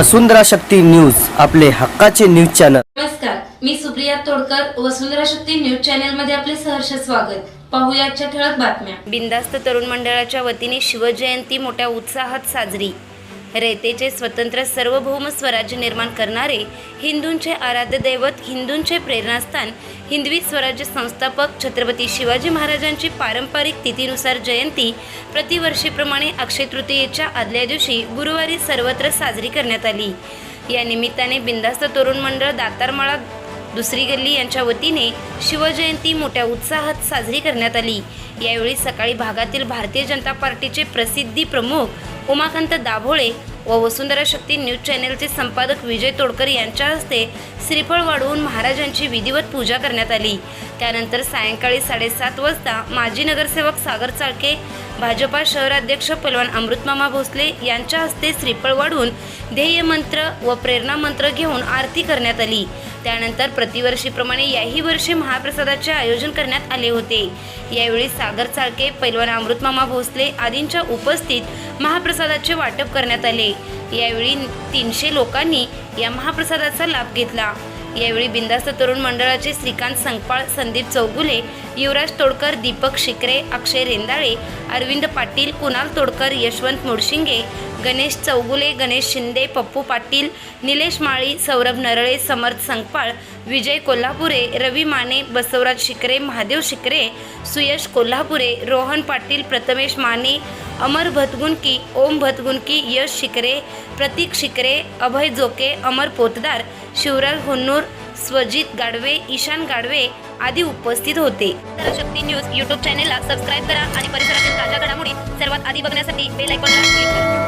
वसुंधरा Shakti news आपले हक्काचे news channel. नमस्कार मी सुप्रिया तोडकर वसुंधरा शक्ती न्यूज चॅनलमध्ये आपले सहर्ष स्वागत. पाहूया आजच्या ठळक बातम्या. बिंदास्त तरुण मंडळाच्या वतीने शिवजयंती मोठ्या उत्साहात साजरी. रयतेचे स्वतंत्र सार्वभौम स्वराज्य निर्माण करणारे हिंदूंचे आराध्य दैवत हिंदूंचे प्रेरणास्थान हिंदवी स्वराज्य संस्थापक छत्रपती शिवाजी महाराजांची पारंपरिक तिथीनुसार जयंती प्रतिवर्षीप्रमाणे अक्षय तृतीयेच्या आदल्या दिवशी गुरुवारी सर्वत्र साजरी करण्यात आली. या निमित्ताने बिंदास्त तरुण मंडळ दातारमाळा दुसरी गल्ली यांच्या वतीने शिवजयंती मोठ्या उत्साहात साजरी करण्यात आली. यावेळी सकाळी भागातील भारतीय जनता पार्टीचे प्रसिद्धी प्रमुख उमाकांत दाभोळे व वसुंधरा शक्ती न्यूज चॅनेलचे संपादक विजय तोडकर यांच्या हस्ते श्रीफळ वाढवून महाराजांची विधिवत पूजा करण्यात आली. त्यानंतर सायंकाळी साडेसात वाजता माजी नगरसेवक सागर चाळके भाजपा शहराध्यक्ष पलवान अमृतमामा भोसले यांच्या हस्ते श्रीफळ वाढवून ध्येय मंत्र व प्रेरणा मंत्र घेऊन आरती करण्यात आली. त्यानंतर प्रतिवर्षीप्रमाणे याही वर्षी महाप्रसादाचे आयोजन करण्यात आले होते. यावेळी सागर चाळके पैलवान अमृतमामा भोसले आदींच्या उपस्थित महाप्रसादाचे वाटप करण्यात आले. यावेळी तीनशे लोकांनी या महाप्रसादाचा लाभ घेतला. यावेळी बिंदास्त तरुण मंडळाचे श्रीकांत संकपाळ संदीप चौगुले युवराज तोडकर दीपक शिकरे अक्षय रेंदाळे अरविंद पाटील कुणाल तोडकर यशवंत मुडशिंगे गणेश चौगुले गणेश शिंदे पप्पू पाटील निलेश माळी सौरभ नरळे समर्थ संकपाळ विजय कोल्हापुरे रवी माने बसवराज शिकरे महादेव शिकरे सुयश कोल्हापुरे रोहन पाटील प्रथमेश माने अमर भतगुंकी ओम भतगुंकी यश शिकरे प्रतीक शिकरे अभय जोके अमर पोतदार शिवराज होन्नूर स्वजित गाडवे ईशान गाडवे आदी उपस्थित होते. शक्ती न्यूज यूट्यूब चॅनेलला सबस्क्राईब करा आणि परिसरातील ताज्या घडामोडी सर्वात आधी बघण्यासाठी बेल आयकॉनला क्लिक करा.